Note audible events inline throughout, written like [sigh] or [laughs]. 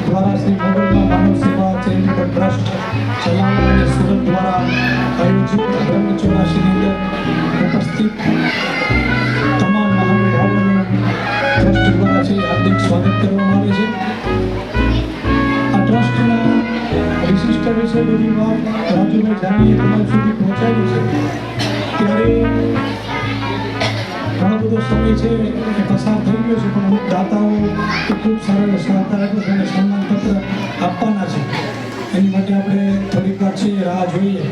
દ્વારા શ્રી મોગલમાં માનવ સેવા charitable trust ચલાવવા અને સુરત દ્વારા આયોજિત બ્રહ્મ ચોરાશીની અંદર ઉપસ્થિત તમામ મહાનુભાવોનું ટ્રસ્ટ દ્વારા છે હાર્દિક સ્વાગત કરવામાં આવે છે આ ટ્રસ્ટના વિશિષ્ટ વિશે બધી વાત રાજુભાઈ જાનીએ તમારા સુધી પહોંચાડી છે ત્યારે ઘણો બધો સમય છે એ પસાર થઈ ગયો છે, પણ અમુક દાતાઓ એ ખૂબ સરળ સહકાર આપ્યો છે અને સન્માનપત્ર આપવાના છે. એની માટે આપણે થોડીક વાર છે, રાહ જોઈએ.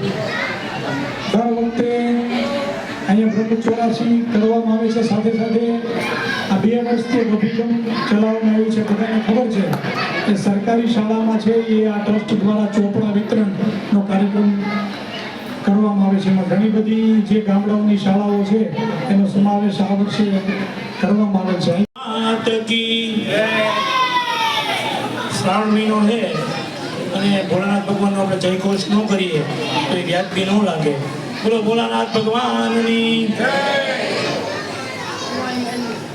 દર વખતે અહીંયા પ્રભુ ચોરાસી કરવામાં આવે છે, સાથે સાથે આ બે વર્ષથી અભિગમ ચલાવવામાં આવ્યું છે, બધાને ખબર છે કે સરકારી શાળામાં છે એ આ ટ્રસ્ટ દ્વારા ચોપડા વિતરણનો કાર્યક્રમ કરવામાં આવે છે. એમાં ઘણી બધી જે ગામડાઓની શાળાઓ છે, એનો સમાવેશ આ વર્ષે કરવામાં આવે છે. શ્રાવણ મહિનો છે અને ભોળાનાથ ભગવાનનો આપણે જયઘોષ ન કરીએ, તો એ વ્યાજબી ન લાગે. બોલો, ભોળાનાથ ભગવાનની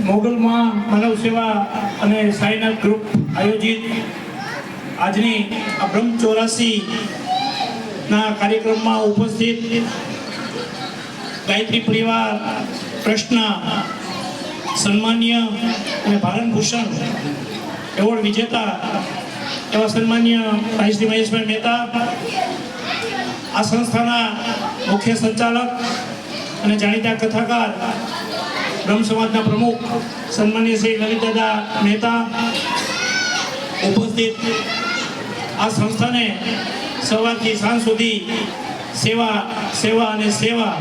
મોગલમાં માનવ સેવા અને સાઈનાથ ગ્રુપ આયોજિત. આજની આ બ્રહ્મ ચોરાસી ના કાર્યક્રમમાં ઉપસ્થિત ગાયત્રી પરિવાર ટ્રસ્ટના સન્માન્ય અને ભારત ભૂષણ એવોર્ડ વિજેતા એવા સન્માન્ય ભાઈ શ્રી મહેશભાઈ મહેતા, આ સંસ્થાના મુખ્ય સંચાલક અને જાણીતા કથાકાર, બ્રહ્મ સમાજના પ્રમુખ, સન્માન્ય શ્રી લલિતદાદા મહેતા ઉપસ્થિત આ સંસ્થાને સવારથી સાંજ સુધી સેવા સેવા અને સેવા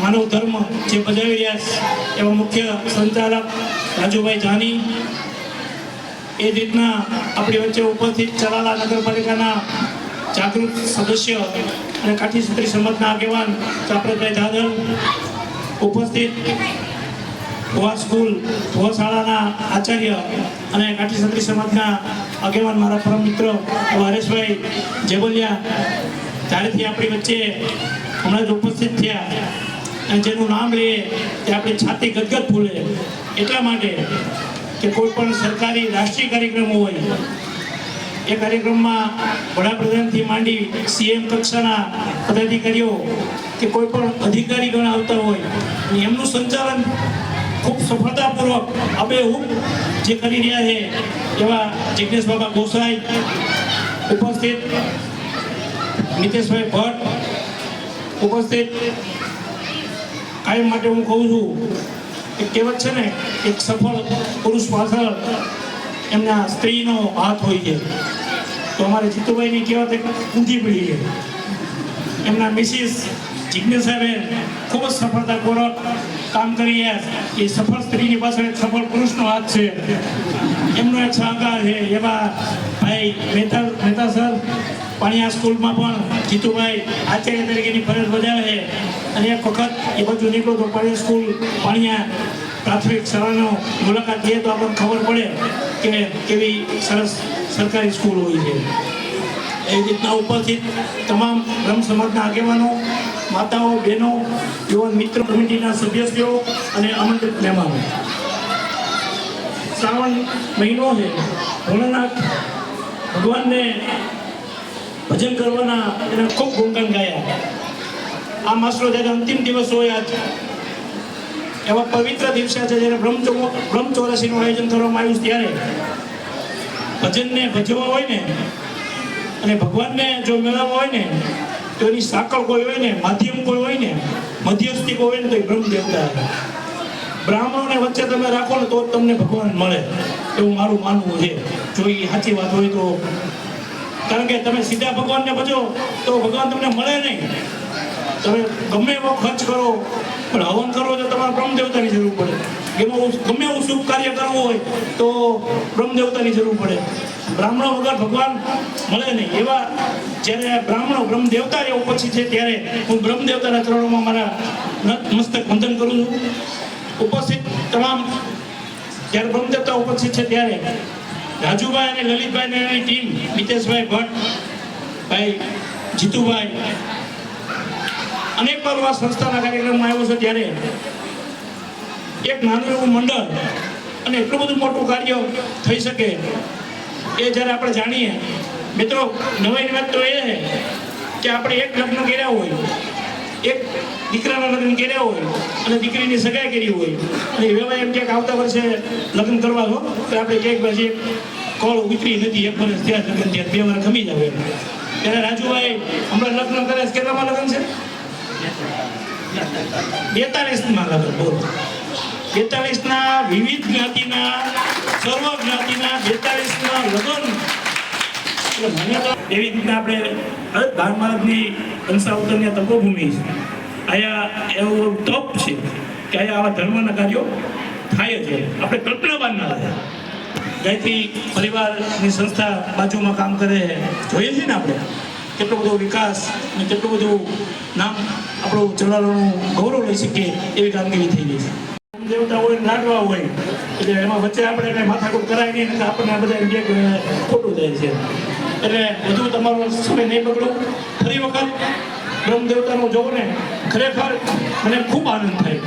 માનવ ધર્મ જે બજાવી રહ્યા છે, એવા મુખ્ય સંચાલક રાજુભાઈ જાની એ જ રીતના આપણી વચ્ચે ઉપસ્થિત ચલાલા નગરપાલિકાના જાગૃત સદસ્ય અને કાઠી સત્રી સમાજના આગેવાન ચાપરતભાઈ જાદવ ઉપસ્થિત ભુવા સ્કૂલ ભુવા શાળાના આચાર્ય અને કાઠી સત્રી સમાજના આગેવાન મારા પરમ મિત્ર વારેશભાઈ જે જેબલિયા ત્યારેથી આપણી વચ્ચે હમણાં જ ઉપસ્થિત થયા અને જેનું નામ લઈએ તે આપણી છાતી ગદગદ ફૂલે એટલા માટે કે કોઈ પણ સરકારી રાષ્ટ્રીય કાર્યક્રમો હોય, એ કાર્યક્રમમાં વડાપ્રધાનથી માંડી સીએમ કક્ષાના પદાધિકારીઓ કે કોઈ પણ અધિકારીગણ આવતા હોય, એમનું સંચાલન ખૂબ સફળતાપૂર્વક અમે હું જે કરી રહ્યા છે, એવા જિજ્ઞેશ બાબા ગોસાઈ ઉપસ્થિત, નીતેશભાઈ ભટ્ટ ઉપસ્થિત. કાયમ માટે હું કહું છું કે કહેવત છે ને, એક સફળ પુરુષ પાછળ એમના સ્ત્રીનો હાથ હોય છે. તો અમારે જીતુભાઈની કહેવત એક ઊંધી પડી છે. એમના મિસિસ જિજ્ઞેસાબેન ખૂબ જ સફળતાપૂર્વક કામ કરી રહ્યા. એ સફળ સ્ત્રીની પાછળ એક સફળ પુરુષનો હાથ છે. એમનો એક સહકાર છે. એવા ભાઈ મહેતા મહેતા સર, પાણીયા સ્કૂલમાં પણ જીતુભાઈ આચાર્ય તરીકેની ફરજ બજાવે છે. અને એક વખત એ બધું નીકળો તો પાણી સ્કૂલ, પાણીયા પ્રાથમિક શાળાનો મુલાકાત લઈએ તો આપણને ખબર પડે કે કેવી સરસ સરકારી સ્કૂલ હોય છે. એવી રીતના ઉપસ્થિત તમામ બ્રહ્મ સમાજના આગેવાનો માતાઓ, બહેનો, યુવાન મિત્ર, કમિટીના સદસ્યો અને આમંત્રિત મહેમાનો. શ્રાવણ મહિનો છે. ભોળાનાથ ભગવાનને ભજન કરવાના એના ખૂબ ગુણગાન ગાયા. આ માસનો જ્યારે અંતિમ દિવસ હોય આજ, એવા પવિત્ર દિવસે છે જ્યારે બ્રહ્મચો, બ્રહ્મચોરસીનું આયોજન કરવામાં આવ્યું ત્યારે ભજનને ભજવા હોય ને, અને ભગવાનને જો મેળવવા હોય ને તો એની સાંકળ કોઈ હોય ને, માધ્યમ કોઈ હોય ને, મધ્યસ્થી કોઈ હોય ને તો એ બ્રહ્મ દેવતા. બ્રાહ્મણોને વચ્ચે તમે રાખો ને તો જ તમને ભગવાન મળે. એવું મારું માનવું છે. જો એ સાચી વાત હોય તો. કારણ કે તમે સીધા ભગવાનને ભજો, તો ભગવાન તમને મળે નહીં. તમે ગમે એવો ખર્ચ કરો, પણ હવન કરો તો તમારે બ્રહ્મ દેવતાની જરૂર પડે. એમાં ગમે એવું શુભ કાર્ય કરવું હોય તો બ્રહ્મ દેવતાની જરૂર પડે. બ્રાહ્મણો વગર ભગવાન મળે નહીં. એવા જ્યારે બ્રાહ્મણો બ્રહ્મ દેવતા એ ઉપસ્થિત છે ત્યારે હું બ્રહ્મ દેવતાના ચરણોમાં મારા મસ્તક વંદન કરું છું. ઉપસ્થિત તમામ જ્યારે બ્રહ્મ દેવતા ઉપસ્થિત છે ત્યારે રાજુભાઈ અને લલિતભાઈ એની ટીમ મિતેશભાઈ ભટ્ટ, ભાઈ જીતુભાઈ, અનેક વાર આ સંસ્થાના કાર્યક્રમમાં આવ્યો છે ત્યારે એક નાનું એવું મંડળ અને એટલું બધું મોટું કાર્ય થઈ શકે એ જ્યારે આપણે જાણીએ મિત્રો નવાઈની વાત તો એ છે કે આપણે એક લગ્ન કર્યા હોય, એક દીકરાના લગ્ન કર્યા હોય અને દીકરીની સગાઈ કરી હોય. અને એવા એમ ક્યાંક આવતા વર્ષે લગ્ન કરવા દો તો આપણે ક્યાંક પછી એક કોળ ઉતરી નથી, એક વર્ષ ત્યાં લગ્ન ત્યાં બે વાર ખમી જાવ ત્યારે રાજુભાઈ, હમણાં લગ્ન કરે કેટલામાં લગ્ન છે? બેતાલીસમાં લગ્ન, બોલો. બેતાલીસના વિવિધ જ્ઞાતિના સર્વ જ્ઞાતિના બેતાલીસના લગ્ન એવી રીતના આપણે બાર મહારાજની અંશાવતરની તપોભૂમિ છે. અહીંયા એવું તપ છે કે અહીંયા આવા ધર્મના કાર્યો થાય છે આપણે કલ્પના ના થાય. ગાયત્રી પરિવારની સંસ્થા બાજુમાં કામ કરે જોઈએ છીએ ને આપણે કેટલો બધો વિકાસ અને કેટલું બધું નામ આપણું ચલાવવાનું ગૌરવ લઈ શકીએ એવી કામગીરી થઈ ગઈ છે. દેવતા હોય લાડવા હોય, એટલે એમાં વચ્ચે આપણે એને માથાકૂટ કરાય નહીં આપણને આ બધા ખોટું જાય છે. એટલે વધુ તમારો સમય નહીં બગડો. ફરી વખત બ્રહ્મદેવતાનું જોવો ને, ખરેખર મને ખૂબ આનંદ થાય.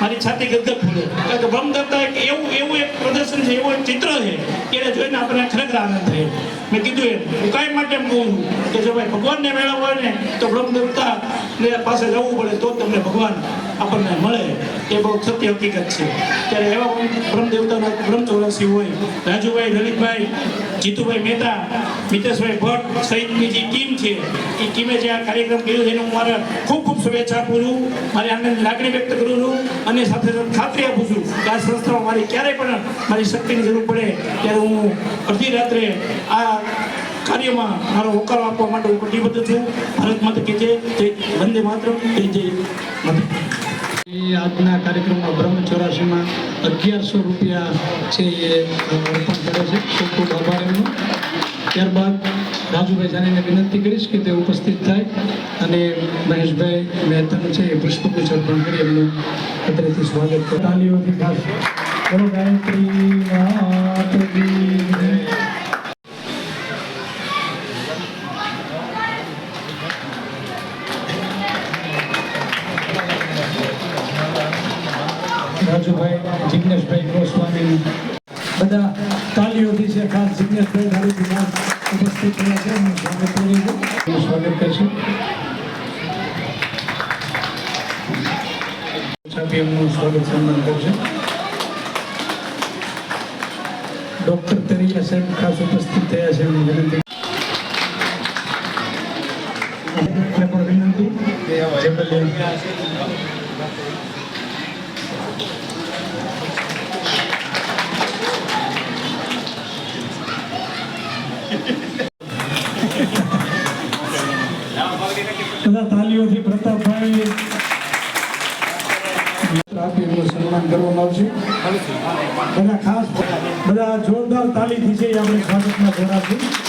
મારી છાતી ગદગદ ફૂલે. કારણ કે દેવતા એક એવું એવું એક પ્રદર્શન છે, એવું એક ચિત્ર છે કે એને જોઈને આપણને ખરેખર આનંદ થાય. મેં કીધું એમ, હું કાંઈ માટે કહું કે જો ભાઈ ભગવાનને મેળવવો હોય ને તો બ્રહ્મદેવતા ને પાસે જવું પડે તો તમને ભગવાન આપણને મળે. એ બહુ સત્ય હકીકત છે. ત્યારે એવા બ્રહ્મ દેવતાના બ્રહ્મ ચોરાસી હોય, રાજુભાઈ, લલિતભાઈ, જીતુભાઈ મહેતા, મિતેશભાઈ ભટ્ટ સહિતની જે ટીમ છે, એ ટીમે જે આ કાર્યક્રમ કર્યો છે, એને હું મારા ખૂબ ખૂબ શુભેચ્છા આપું છું. મારી આનંદ લાગણી વ્યક્ત કરું છું. અને સાથે સાથે ખાતરી આપું છું કે આ સંસ્થામાં મારી ક્યારેય પણ મારી શક્તિની જરૂર પડે ત્યારે હું અડધી રાત્રે આ કાર્યમાં મારો હોકારો આપવા માટે હું કટિબદ્ધ છું. ભારત માતા કે જય વંદે માત્ર જય માતા આજના કાર્યક્રમમાં બ્રહ્મ ચોરાસીમાં અગિયારસો રૂપિયા છે એ અર્પણ કરે છે. ખૂબ ખૂબ આભાર એમનો. ત્યારબાદ રાજુભાઈ જાનીને વિનંતી કરીશ કે તે ઉપસ્થિત થાય. અને મહેશભાઈ મહેતાનું છે એ પુષ્પગુચ્છ અર્પણ કરી એમનું અત્રેથી સ્વાગત તાલીઓથી ખાસ. જબલિયા બધા તાલીઓથી પ્રતાપભાઈ આપી એમનું સન્માન કરવામાં આવશે. બધા ખાસ બધા જોરદાર તાલીથી છે એ આપણે સ્વાગતમાં જોડાશું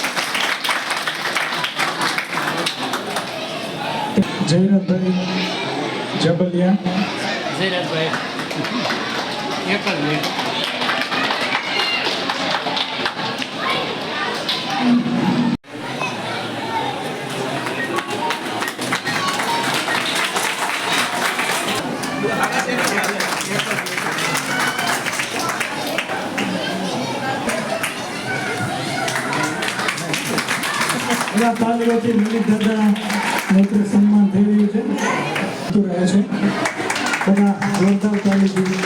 જયરથભાઈ જબલિયા જયરાજભાઈ એક જ મિનિટ. નેત્ર સન્માન થઈ રહ્યું છે. થતું રહે છે. તેના જોરદાર તાલીથી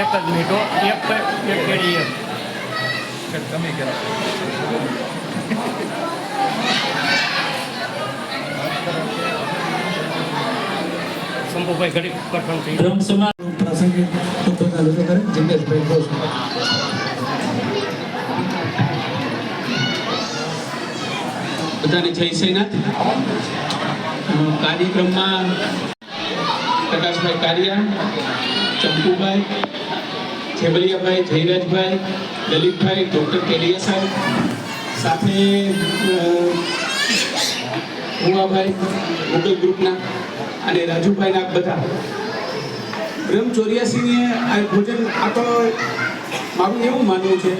એક જ મિનિટ એક એક એક પેઢી એક શંભુભાઈ ગરીબ કઠણથી બ્રહ્મ સમાજ પ્રાસંગિક ઉદ્બોધન રજૂ કરે. જિગ્નેશભાઈ ઘોષ બધાને જય શ્રીનાથ. કાર્યક્રમમાં પ્રકાશભાઈ કારિયા, ચંપુભાઈ જેબલિયાભાઈ જયરાજભાઈ લલિતભાઈ ડૉક્ટર કેલિયા સાહેબ, સાથે ભુવાભાઈ ગૂગલ ગ્રુપના અને રાજુભાઈના બધા. બ્રહ્મ ચોર્યાસીને આ ભોજન આ તો મારું એવું માનવું છે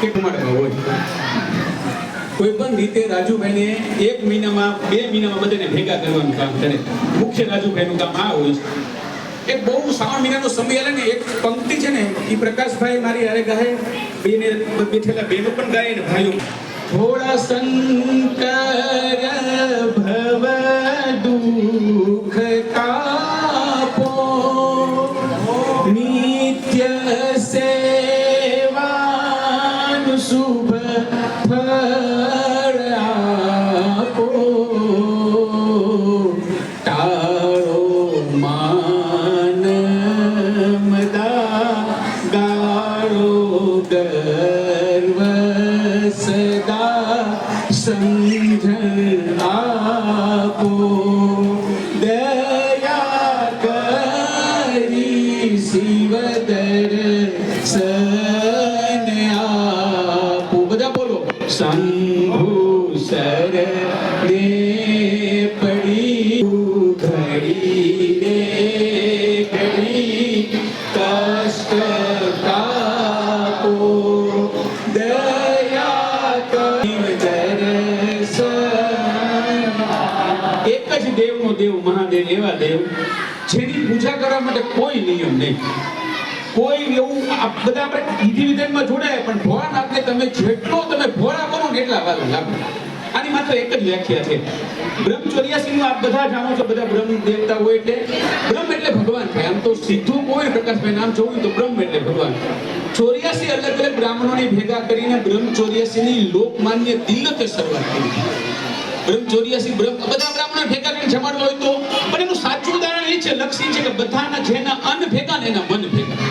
કે કમાડવા હોય. કોઈ પણ રીતે રાજુભાઈને એક મહિનામાં, બે મહિનામાં બધાને ભેગા કરવાનું કામ કરે મુખ્ય રાજુભાઈનું કામ આ હોય છે. એ બહુ શ્રાવણ મહિનાનો સમય આવે ને, એક પંક્તિ છે ને, એ પ્રકાશભાઈ મારી હારે ગાય, બેને બેઠેલા બેનો પણ ગાય ને ભાઈઓ. થોડા શંકર ભવ દુઃખ તાપો કરવા માટે કોઈ નિયમ નહીં. કોઈ એવું બધા આપણે વિધિ વિધાનમાં જોડાય, પણ ભોળાનાથને તમે જેટલો તમે ભોળા બનો ને એટલા વાર લાગો આની માત્ર એક જ વ્યાખ્યા છે. બ્રહ્મ ચોર્યાસી નું આપ બધા જાણો છો, બધા બ્રહ્મ દેવતા હોય એટલે બ્રહ્મ એટલે ભગવાન થાય. આમ તો સીધું કોઈ પ્રકાશભાઈ, નામ જોયું તો બ્રહ્મ એટલે ભગવાન ચોર્યાસી અલગ અલગ બ્રાહ્મણોને ભેગા કરીને બ્રહ્મ ચોર્યાસી ની લોકમાન્ય દિલકે શરૂઆત કરી. બ્રહ્મ ચોર્યાસી બ્રહ્મ બધા બ્રાહ્મણો ભેગા કરીને જમાડવા હોય તો, પણ એનું સાચું છે, લક્ષી છે કે બધાના જેના અન્ન ભેગા એના મન ભેગા.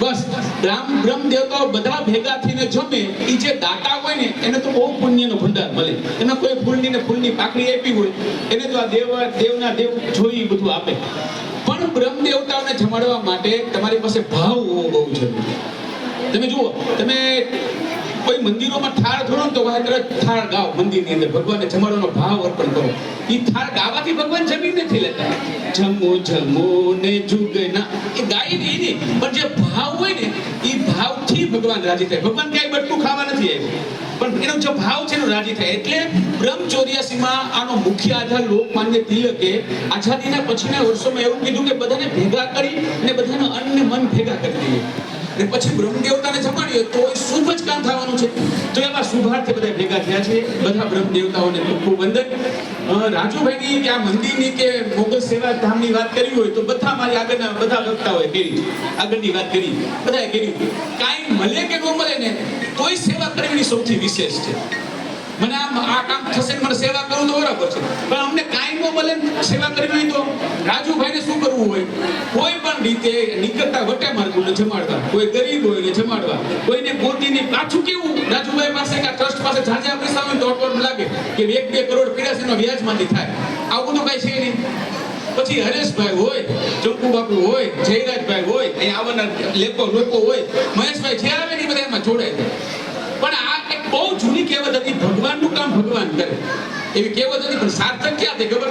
બસ, રામ બ્રહ્મ દેવતાઓ બધા ભેગા થઈને જમે એ જે દાતા હોય ને, એને તો બહુ પુણ્યનો ભંડાર મળે. એને કોઈ ફૂલની ને ફૂલની પાકડી આપી હોય, એને તો આ દેવ, દેવના દેવ જોઈ બધું આપે. પણ બ્રહ્મ દેવતાઓને જમાડવા માટે તમારી પાસે ભાવ હોવો બહુ જરૂરી તમે જુઓ, તમે કોઈ મંદિરોમાં થાળ ધરો ને તો વાહ તરત થાળ ગાવ મંદિરની અંદર. ભગવાનને જમાડવાનો ભાવ અર્પણ કરો. એ થાળ ગાવાથી ભગવાન જમી નથી લેતા. જમો જમો ને જુગના. એ ગાય નહીં નહીં પણ જે ભાવ હોય ને, એ ભાવથી ભગવાન રાજી થાય. ભગવાન ક્યાંય બટકું ખાવા નથી આવ્યું. પણ એનો જે ભાવ છે એનો રાજી થાય. એટલે બ્રહ્મ ચોર્યાસીમાં આનો મુખ્ય આધાર લોકમાન્ય તિલકે આઝાદીના પછીના વર્ષોમાં એવું કીધું કે બધાને ભેગા કરી અને બધાના અન્ન મન ભેગા કરી દઈએ. અને પછી બ્રહ્મ દેવતાને જમાડીએ શુભ જ કામ થવાનું છે. તો એવા શુભાર્થે બધા ભેગા થયા છે. બધા બ્રહ્મ ખૂબ વંદન. રાજુભાઈની કે આ મંદિરની કે મોગલ સેવા ધામની વાત કરી હોય તો બધા મારી આગળના બધા વક્તાઓએ કરી. આગળની વાત કરી. બધાએ કરી. કાંઈ મળે કે ન મળે ને તોય સેવા કરવી સૌથી વિશેષ છે. મને આમ આ કામ થશે ને મને સેવા કરવું તો બરાબર છે. પણ અમને કાંઈ ન મળે સેવા કરવી હોય તો રાજુભાઈને શું કરવું હોય? કોઈ પણ રીતે માર્ગોને જમાડવા, કોઈ ગરીબ હોય ને જમાડવા. કોઈને ગોતીને પાછું કેવું? રાજુભાઈ પાસે કે ટ્રસ્ટ પાસે ઝાઝા પૈસા હોય તો અટવટ લાગે કે એક બે કરોડ પીડાસીનો વ્યાજમાંથી થાય. આવું બધું કાંઈ છે નહીં. પછી હરેશભાઈ હોય ચંપુ બાપુ હોય, જયરાજભાઈ હોય અહીંયા આવવાના લેકો લોકો હોય, મહેશભાઈ જે આવે ને બધા એમાં જોડાય પણ આ એક બહુ જૂની કહેવત હતી, ભગવાનનું કામ ભગવાન કરે. એવી કહેવત હતી, પણ સાર્થક ક્યાં થઈ ખબર?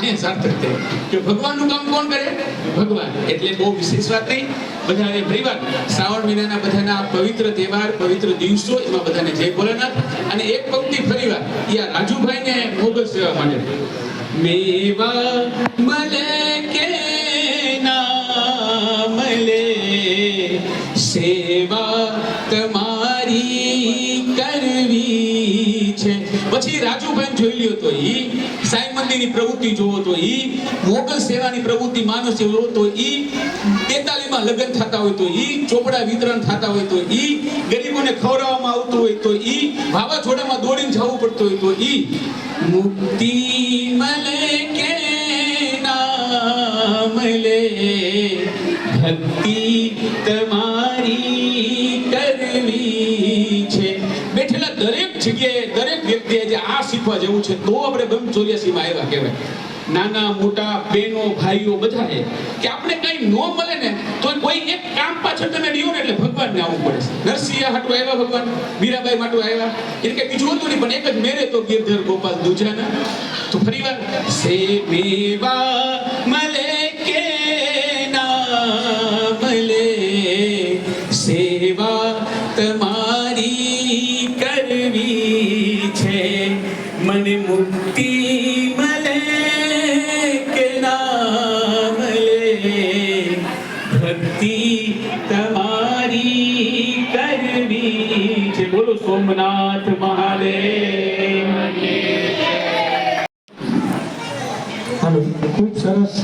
અહીંયા સાર્થક થઈ કે ભગવાનનું કામ કોણ કરે? ભગવાન. એટલે બહુ વિશેષ વાત નહીં. બધાને પરિવાર શ્રાવણ મહિનાના બધાના પવિત્ર તહેવાર, પવિત્ર દિવસો એમાં બધાને જય ભોલેનાથ. અને એક પંક્તિ ફરીવાર એ આ રાજુભાઈને મોગલ સેવા માટે મેવા મલે કે ના મલે સેવા તમારી કરવી છે. પછી રાજુભાઈ જોઈ લ્યો તો ઈ સાઈ મંદિરની પ્રવૃત્તિ જોવો તો ઈ મોગલ સેવાની પ્રવૃત્તિ માનો જોવો તો ઈ તેતાલીમાં લગ્ન થતા હોય તો ઈ ચોપડા વિતરણ થતા હોય તો ઈ ગરીબોને ખવડાવવામાં આવતું હોય તો ઈ વાવાઝોડામાં દોડીને જવું પડતું હોય તો ઈ મુક્તિ મળે કે ના મળે ભક્તિ તમારી કરવી છે. બેઠેલા દરેક જગ્યાએ, દરેક વ્યક્તિએ આજે આ શીખવા જેવું છે, તો આપણે બ્રહ્મ ચોર્યાસીમાં આવ્યા કહેવાય. નાના, મોટા, બહેનો, ભાઈઓ બધાએ, કે આપણે કઈ ન મળે ને, તો કોઈ એક કામ પાછળ તમે રહ્યો ને એટલે ભગવાનને આવવું પડે નરસિંહ હાટુ આવ્યા ભગવાન, મીરાબાઈ માટુ આવ્યા. એટલે કે બીજું હતું નહીં, પણ એક જ મેરે તો ગિરધર ગોપાલ દુજાના. તો ફરીવાર સે મેવા મળે બોલો સોમનાથ મહાદેવ હાલો ખૂબ સરસ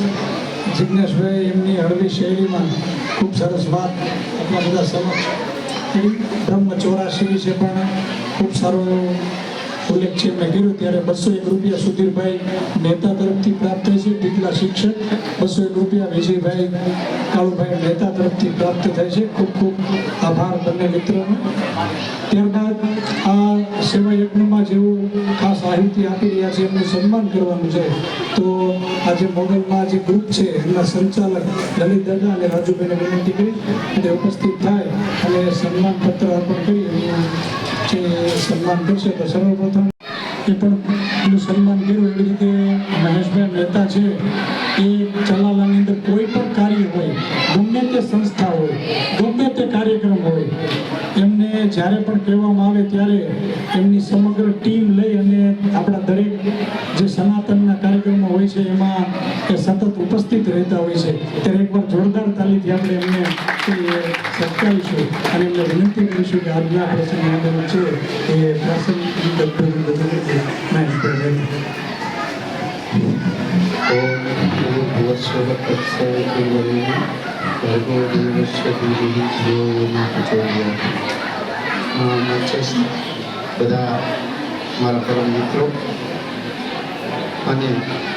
જિજ્ઞેશભાઈ એમની હળવી શૈલીમાં ખૂબ સરસ વાત આપણા બધા સમક્ષ બ્રહ્મ ચોરાશી વિશે પણ ખૂબ સારો ઉલ્લેખ છે મેં કર્યું ત્યારે બસો એક રૂપિયા સુધીરભાઈ મહેતા તરફથી પ્રાપ્ત થાય છે. ટીટલા શિક્ષક બસો એક રૂપિયા વિજયભાઈ કાળુભાઈ મહેતા તરફથી પ્રાપ્ત થાય છે. ખૂબ ખૂબ આભાર બંને મિત્રોનો. ત્યારબાદ આ સેવા યજ્ઞમાં જેવું ખાસ સાહિત્ય આપી રહ્યા છે, એમનું સન્માન કરવાનું છે, તો આજે મોગલમાં જે ગ્રુપ છે, એમના સંચાલક લલિત દાદા અને રાજુભાઈને વિનંતી કરી ઉપસ્થિત થાય અને સન્માન પત્ર અર્પણ કરી જે સન્માન કરશે તો સર્વપ્રથમ એ પણ સન્માન કર્યું. એવી રીતે મહેશભાઈ મહેતા છે, એ ચલાલાની અંદર કોઈ પણ કાર્ય હોય, ગમે તે સંસ્થા હોય, ગમે તે કાર્યક્રમ હોય એમને જ્યારે પણ કહેવામાં આવે ત્યારે એમની સમગ્ર ટીમ લઈ અને આપણા દરેક જે સનાતનના કાર્યક્રમો હોય છે, એમાં એ સતત ઉપસ્થિત રહેતા હોય છે. ત્યારે એકવાર જોરદાર તાલીથી આપણે એમને સત્કારીશું અને એમને વિનંતી કરીશું કે આજના પ્રસંગની અંદર છે, એ પ્રાસંગિક મહેશભાઈ બધા મિત્રો અને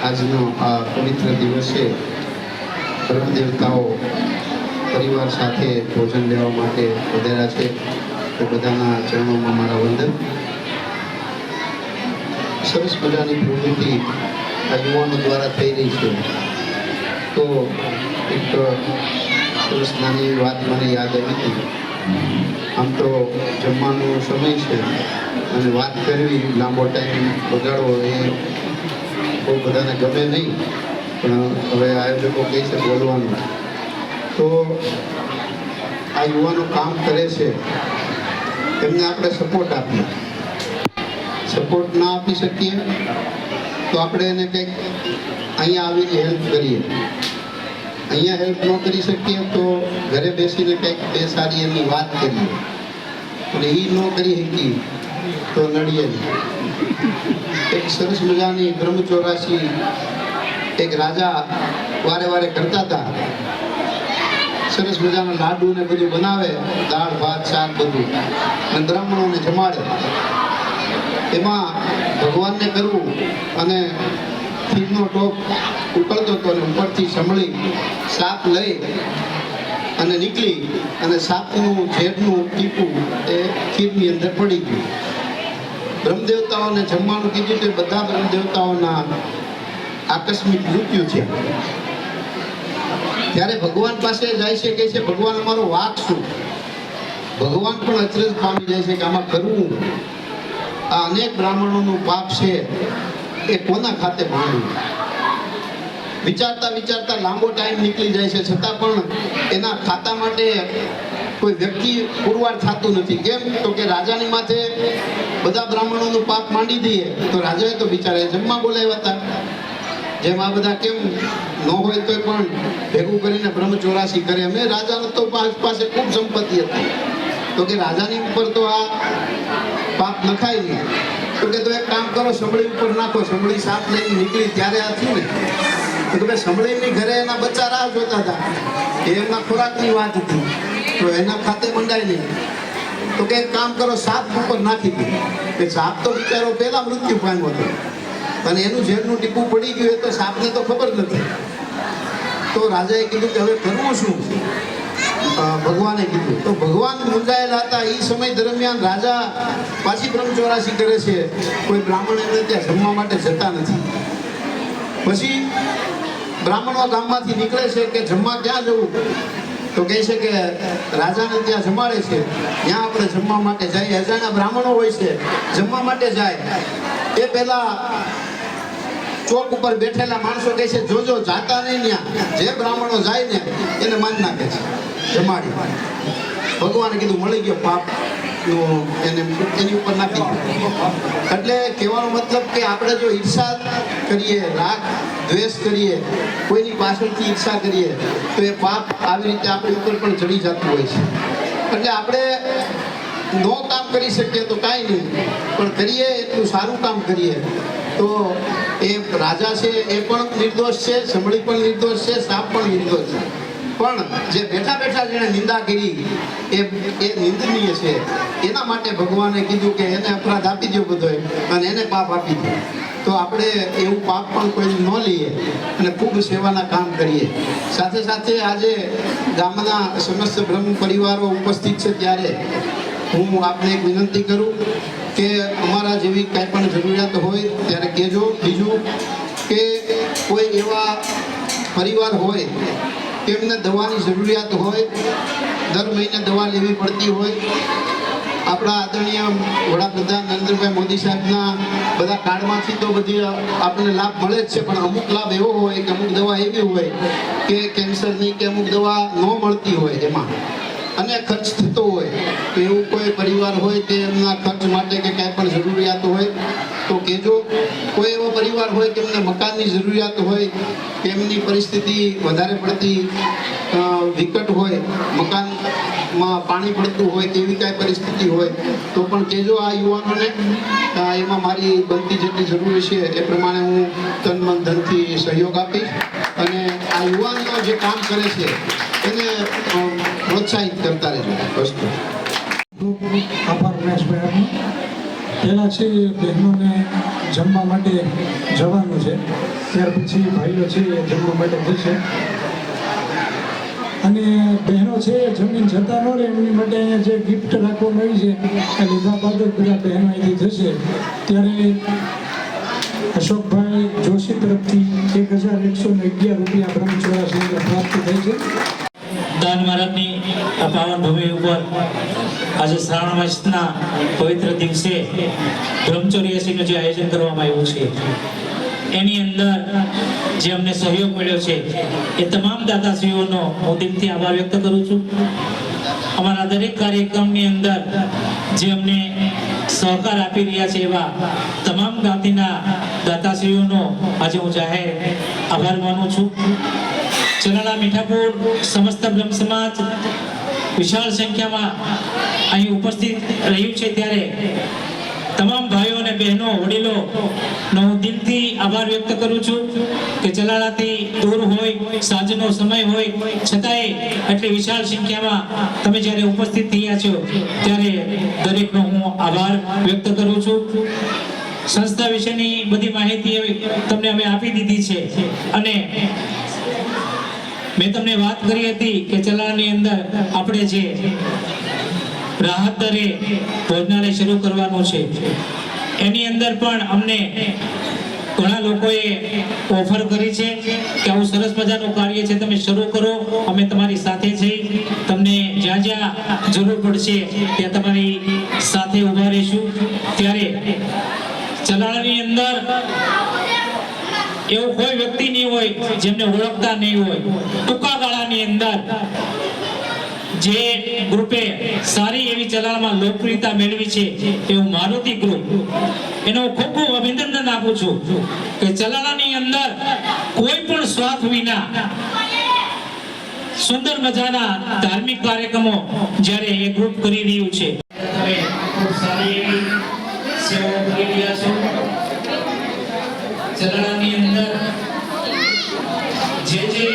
આજનો આ પવિત્ર દિવસે પરિવાર સાથે ભોજન લેવા માટે વધેલા છે તો બધાના ચરણોમાં મારા વંદન સરસ મજાની પ્રવૃત્તિ યુવાનો દ્વારા થઈ રહી છે તો એક સરસ નાની વાત મને યાદ આવી હતી. આમ તો જમવાનો સમય છે અને વાત કરવી લાંબો ટાઈમ બગાડવો એ બહુ બધાને ગમે નહીં, પણ હવે આયોજકો કહે છે બોલવાનું. તો આ યુવાનો કામ કરે છે એમને આપણે સપોર્ટ આપીએ. સપોર્ટ ના આપી શકીએ તો આપણે એને કંઈક અહીંયા આવીને હેલ્પ કરીએ. અહીંયા હેલ્પ ન કરી શકીએ તો ઘરે બેસીને કંઈક બે સારી એમની વાત કરીએ. અને એ ન કરી શકી તો નડીએ. એક સરસ મજાની બ્રહ્મ ચોરાશી એક રાજા વારે વારે કરતા હતા. સરસ મજાના લાડુ ને બધું બનાવે, દાળ, ભાત, શાક બધું. અને બ્રાહ્મણોને જમાડે. એમાં ભગવાનને કરવું અને ખીરનો ટોપ ઉકળતો હતો અને ઉપરથી સંભળી સાપ લઈ અને નીકળી અને સાપનું ઝેરનું ટીપું એ ખીરની અંદર પડી ગયું. બ્રહ્મદેવતાઓને જમવાનું કીધું તે બધા બ્રહ્મદેવતાઓના આકસ્મિક મૃત્યુ છે. ત્યારે ભગવાન પાસે જાય છે કે છે, ભગવાન, અમારો વાક શું? ભગવાન પણ અચરજ પામી જાય છે કે આમાં કરવું? આ અનેક બ્રાહ્મણોનું પાપ છે. એ કોના ખાતે માંડવું વિચારતા વિચારતા લાંબો ટાઈમ નીકળી જાય છે. છતાં પણ એના ખાતા માટે કોઈ વ્યક્તિ પુરવાર થતું નથી. કેમ? તો કે રાજાની માથે બધા બ્રાહ્મણોનું પાપ માંડી દઈએ, તો રાજાએ તો બિચારા જમવા બોલાવ્યા હતા. જેમ આ બધા કેમ ન હોય તો પણ ભેગું કરીને બ્રહ્મ ચોરાસી કરે. અમે રાજાને તો પાસે ખૂબ સંપત્તિ હતી. તો કે રાજાની ઉપર તો આ પાપ નખાય નહીં. તો કે તો એક કામ કરો સંભળી ઉપર નાખો. સંભળી સાપ લઈને નીકળી ત્યારે આ થયું ને, તો કે સમળીની ઘરે એના બચ્ચા રાહ જોતા હતા. એમના ખોરાકની વાત હતી. તો એના ખાતે મંડાય નહીં તો કે કામ કરો, સાપ ઉપર નાખી દે. કે સાપ તો બિચારો પહેલા મૃત્યુ પામ્યો હતો. અને એનું ઝેરનું ટીપું પડી ગયું તો સાપને તો ખબર નથી. તો રાજાએ કીધું કે હવે કરવું શું? ભગવાને કીધું. તો ભગવાન મૂંઝાયેલા હતા. એ સમય દરમિયાન રાજા પાછી બ્રહ્મચોરાસી કરે છે. કોઈ બ્રાહ્મણ એમને ત્યાં જમવા માટે જતા નથી. પછી બ્રાહ્મણો ગામમાંથી નીકળે છે કે જમવા ક્યાં જવું? તો કહે છે કે રાજાને ત્યાં જમાડે છે. ત્યાં આપણે જમવા માટે જઈએ. અજાણ્યા બ્રાહ્મણો હોય છે. જમવા માટે જાય. એ પહેલા ચોક ઉપર બેઠેલા માણસો કહે છે, જોજો, જાતા નહીં ત્યાં જે બ્રાહ્મણો જાય ને, એને માન નાખે છે. જમાડી. ભગવાને કીધું, મળી ગયો પાપ. એને એની ઉપર નાખી એટલે કહેવાનો મતલબ કે આપણે જો ઈર્ષા કરીએ, રાગ, દ્વેષ કરીએ, કોઈની પાછળથી ઈર્ષા કરીએ, તો એ પાપ આવી રીતે આપણી ઉપર પણ ચડી જતું હોય છે. એટલે આપણે નો કામ કરી શકીએ તો કાંઈ નહીં, પણ કરીએ એટલું સારું કામ કરીએ તો એ રાજા છે, એ પણ નિર્દોષ છે, સંભળી પણ નિર્દોષ છે, સાપ પણ નિર્દોષ છે. પણ જે બેઠા બેઠા જેણે નિંદા કરી, એ એ નિંદનીય છે. એના માટે ભગવાને કીધું કે એને અપરાધ આપી દો બધો અને એને પાપ આપી દો તો આપણે એવું પાપ પણ કોઈ ન લઈએ અને ખૂબ સેવાના કામ કરીએ. સાથે સાથે આજે ગામના સમસ્ત બ્રહ્મ પરિવારો ઉપસ્થિત છે ત્યારે હું આપને એક વિનંતી કરું કે અમારા જેવી કાંઈ પણ જરૂરિયાત હોય ત્યારે કહેજો, બીજું કે કોઈ એવા પરિવાર હોય કે એમને દવાની જરૂરિયાત હોય, દર મહિને દવા લેવી પડતી હોય. આપણા આદરણીય વડાપ્રધાન નરેન્દ્રભાઈ મોદી સાહેબના બધા કાર્ડમાંથી તો બધી આપણને લાભ મળે જ છે, પણ અમુક લાભ એવો હોય કે અમુક દવા એવી હોય કે કેન્સરની કે અમુક દવા ન મળતી હોય એમાં. અને ખર્ચ થતો હોય, તો એવું કોઈ પરિવાર હોય કે એમના ખર્ચ માટે કે કાંઈ પણ જરૂરિયાત હોય, તો કહેજો. કોઈ એવો પરિવાર હોય કે એમને મકાનની જરૂરિયાત હોય, કે એમની પરિસ્થિતિ વધારે પડતી વિકટ હોય, મકાનમાં પાણી પડતું હોય એવી કાંઈ પરિસ્થિતિ હોય, તો પણ કહેજો આ યુવાનોને એમાં મારી બનતી જેટલી જરૂર છે એ પ્રમાણે હું તન મન ધનથી સહયોગ આપીશ અને આ યુવાનો જે કામ કરે છે, એને પ્રોત્સાહિત કરતા રહેજો. વસ્તુ. આભાર ઉમેશભાઈ આપનો. પહેલાં છે બહેનોને જમવા માટે જવાનું છે. ત્યાર પછી ભાઈઓ છે એ જમવા માટે જશે. અને બહેનો છે જમીન જતા ન રહે, એમની માટે અહીંયા જે ગિફ્ટ રાખવામાં આવી છે, એ લીધા બાદ જ બહેનો અહીંથી જશે. ત્યારે અશોકભાઈ જોશી તરફથી એક હજાર એકસો ને અગિયાર રૂપિયા બ્રહ્મચોરાસી પ્રાપ્ત થઈ છે. દાન મહારાજની પાવન ભૂમિ ઉપર આજે શ્રાવણ માસના પવિત્ર દિવસે બ્રહ્મચર્યાસીનું જે આયોજન કરવામાં આવ્યું છે, એની અંદર જે અમને સહયોગ મળ્યો છે, એ તમામ દાતાશ્રીઓનો હું દિલથી આભાર વ્યક્ત કરું છું. અમારા દરેક કાર્યક્રમની અંદર જે અમને સહકાર આપી રહ્યા છે એવા તમામ ગાંધીના દાતાશ્રીઓનો આજે હું જાહેર આભાર માનું છું. ચલાલા મીઠાપુર સમસ્ત બ્રહ્મ સમાજ વિશાળ સંખ્યામાં અહીં ઉપસ્થિત રહ્યું છે ત્યારે તમામ ભાઈઓ અને બહેનો, વડીલો, નો હું દિલથી આભાર વ્યક્ત કરું છું કે ચલાળાથી દૂર હોય, સાંજનો સમય હોય, છતાંય એટલી વિશાળ સંખ્યામાં તમે જ્યારે ઉપસ્થિત થયા છો, ત્યારે દરેકનો હું આભાર વ્યક્ત કરું છું. સંસ્થા વિશેની બધી માહિતી તમને અમે આપી દીધી છે અને મેં તમને વાત કરી હતી કે ચલાની અંદર આપણે જે રાહત દરે ભોજનાલય શરૂ કરવાનું છે, એની અંદર પણ અમને ઘણા લોકોએ ઓફર કરી છે કે આવું સરસ મજાનું કાર્ય છે, તમે શરૂ કરો, અમે તમારી સાથે છીએ. તમને જ્યાં જ્યાં જરૂર પડશે ત્યાં તમારી સાથે ઊભા રહીશું. ત્યારે ચલાણાની અંદર એવું કોઈ વ્યક્તિ નહીં હોય જેમને ઓળખતા નહીં હોય. ટૂંકા ગાળાની અંદર જે ગ્રુપે સારી એવી ચલાણમાં લોકપ્રિયતા મેળવી છે એવું મારુતિ ગ્રુપ. એનો ખૂબ ખૂબ અભિનંદન આપું છું કે ચલાણાની અંદર કોઈ પણ સ્વાર્થ વિના સુંદર મજાના ધાર્મિક કાર્યક્રમો જ્યારે એ ગ્રુપ કરી રહ્યું છે. સારી એવી સેવાઓ કરી રહ્યા છો ચલાણાની અંદર જે જે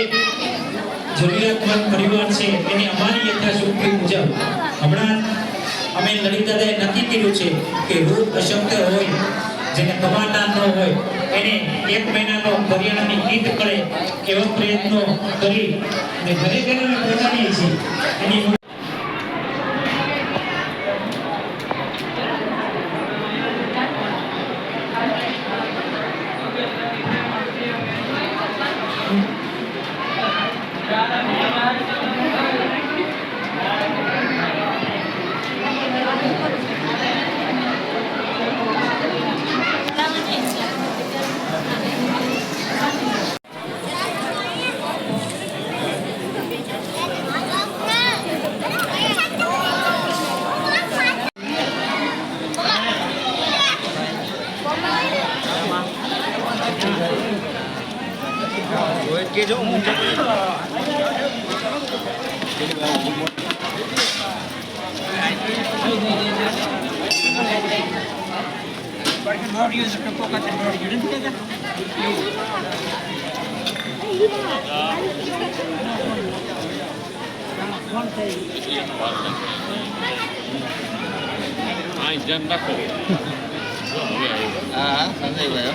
જરૂરિયાતમંદ પરિવાર છે, એની અમારી યથાશક્તિ મુજબ. હમણાં અમે લલિત નક્કી કર્યું છે કે વૃદ્ધ અશક્ત હોય, જેને કમાતા ન હોય, એને એક મહિનાનો કરિયાણાની કીટ કરે એવા પ્રયત્નો કરી અને ઘરે ઘરે પહોંચાડીએ છીએ એની જન [laughs] રાખો હા. સંજયભાઈ